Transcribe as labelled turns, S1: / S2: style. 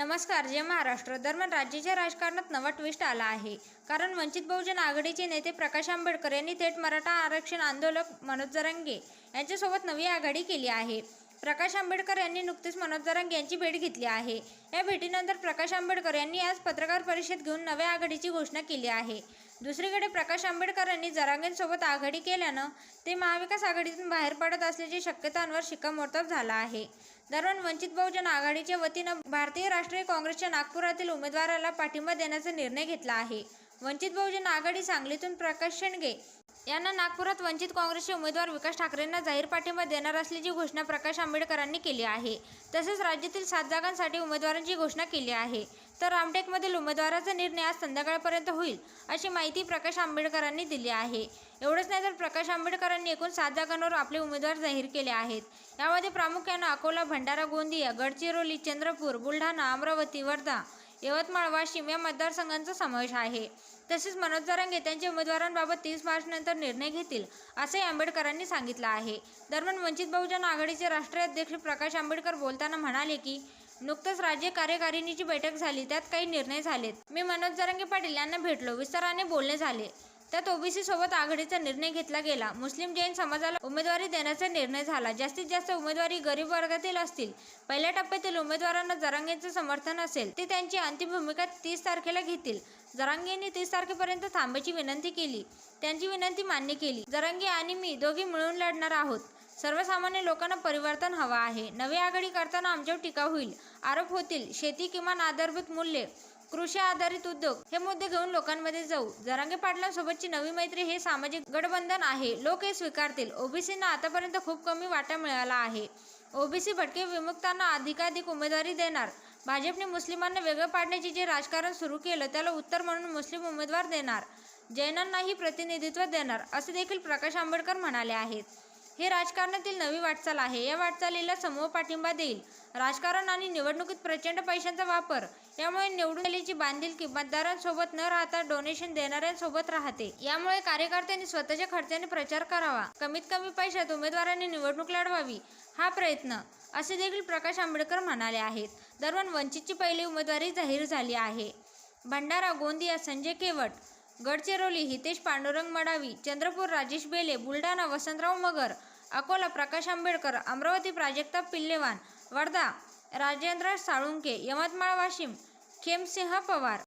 S1: नमस्कार जय महाराष्ट्र दरम्यान राज्याच्या राजकारणात नवा ट्विस्ट आला आहे. कारण वंचित बहुजन आघाडीचे नेते प्रकाश आंबेडकर यांनी थेट मराठा आरक्षण आंदोलक मनोज जरंगे यांच्यासोबत नवी आघाडी केली आहे. प्रकाश आंबेडकर यांनी नुकतीच मनोज जरंगे यांची भेट घेतली आहे. या भेटीनंतर प्रकाश आंबेडकर यांनी आज पत्रकार परिषद घेऊन नव्या आघाडीची घोषणा केली आहे. दुसरीकडे प्रकाश आंबेडकरांनी जरांगेंसोबत आघाडी केल्यानं ते महाविकास आघाडीतून बाहेर पडत असल्याची शक्यतांवर शिक्कामोर्तब झाला आहे. दरम्यान वंचित बहुजन आघाडीच्या वतीनं भारतीय राष्ट्रीय काँग्रेसच्या नागपुरातील उमेदवाराला पाठिंबा देण्याचा निर्णय घेतला आहे. वंचित बहुजन आघाडी सांगलीतून प्रकाश शेंडगे यांना नागपुरात वंचित काँग्रेसचे उमेदवार विकास ठाकरेंना जाहीर पाठिंबा देणार असल्याची घोषणा प्रकाश आंबेडकरांनी केली आहे. तसेच राज्यातील सात जागांसाठी उमेदवारांची घोषणा केली आहे. तर रामटेकमधील उमेदवाराचा निर्णय आज संध्याकाळपर्यंत होईल अशी माहिती प्रकाश आंबेडकरांनी दिली आहे. एवढंच नाही तर प्रकाश आंबेडकरांनी एकूण सात जागांवर आपले उमेदवार जाहीर केले आहेत. यामध्ये प्रामुख्यानं अकोला भंडारा गोंदिया गडचिरोली चंद्रपूर बुलढाणा अमरावती वर्धा यवतमाळ वाशिम या मतदारसंघांचा समावेश आहे. तसेच मनोज जरांगे त्यांच्या उमेदवारांबाबत तीस मार्चनंतर निर्णय घेतील असंही आंबेडकरांनी सांगितलं आहे. दरम्यान वंचित बहुजन आघाडीचे राष्ट्रीय अध्यक्ष प्रकाश आंबेडकर बोलताना म्हणाले की नुकतंच राज्य कार्यकारिणीची बैठक झाली. त्यात काही निर्णय झालेत. मी मनोज जरंगे पाटील यांना भेटलो. विस्ताराने बोलणे झाले. त्यात ओबीसी सोबत आघाडीचा निर्णय घेतला गेला. मुस्लिम जैन समाजाला उमेदवारी देण्याचा निर्णय झाला. जास्तीत जास्त उमेदवारी गरीब वर्गातील असतील. पहिल्या टप्प्यातील उमेदवारांना जरांगेंचं समर्थन असेल. ते त्यांची अंतिम भूमिका तीस तारखेला घेतील. जरांगेंनी तीस तारखेपर्यंत थांबायची विनंती केली. त्यांची विनंती मान्य केली. जरांगे आणि मी दोघी मिळून लढणार आहोत. सर्वसामान्य लोकांना परिवर्तन हवं आहे. नवी आघाडी करताना आमच्यावर टीका होईल. आरोप होतील. शेती किमान आधारभूत मूल्ये कृषी आधारित उद्योग हे मुद्दे घेऊन लोकांमध्ये जाऊ. जरांगे पाटलांसोबतची नवी मैत्री हे सामाजिक गठबंधन आहे. लोक हे स्वीकारतील. ओबीसींना आतापर्यंत खूप कमी वाटा मिळाला आहे. ओबीसी भटके विमुक्तांना अधिकाधिक उमेदवारी देणार. भाजपने मुस्लिमांना वेगळं पाडण्याचे जे राजकारण सुरू केलं त्याला उत्तर म्हणून मुस्लिम उमेदवार देणार. जैनांनाही प्रतिनिधित्व देणार असे देखील प्रकाश आंबेडकर म्हणाले आहेत. हे राजकारणातील नवी वाटचाल आहे. या वाटचालीला समूह पाठिंबा देईल. राजकारण आणि निवडणुकीत प्रचंड पैशांचा वापर. यामुळे निवडून आलेली बांधिलकी मतदारांसोबत न राहता डोनेशन देणाऱ्यांसोबत राहते. यामुळे कार्यकर्त्यांनी स्वतःच्या खर्चाने प्रचार करावा. कमीत कमी पैशात उमेदवारांनी निवडणूक लढवावी हा प्रयत्न असे देखील प्रकाश आंबेडकर म्हणाले आहेत. दरम्यान वंचितची पहिली उमेदवारी जाहीर झाली आहे. भंडारा गोंदिया संजय केवट गडचिरोली हितेश पांडुरंग मडावी चंद्रपूर राजेश बेले बुलढाणा वसंतराव मगर अकोला प्रकाश आंबेडकर अमरावती प्राजक्ता पिल्लेवान वर्धा राजेंद्र साळुंके यवतमाळ वाशिम खेमसिंह पवार.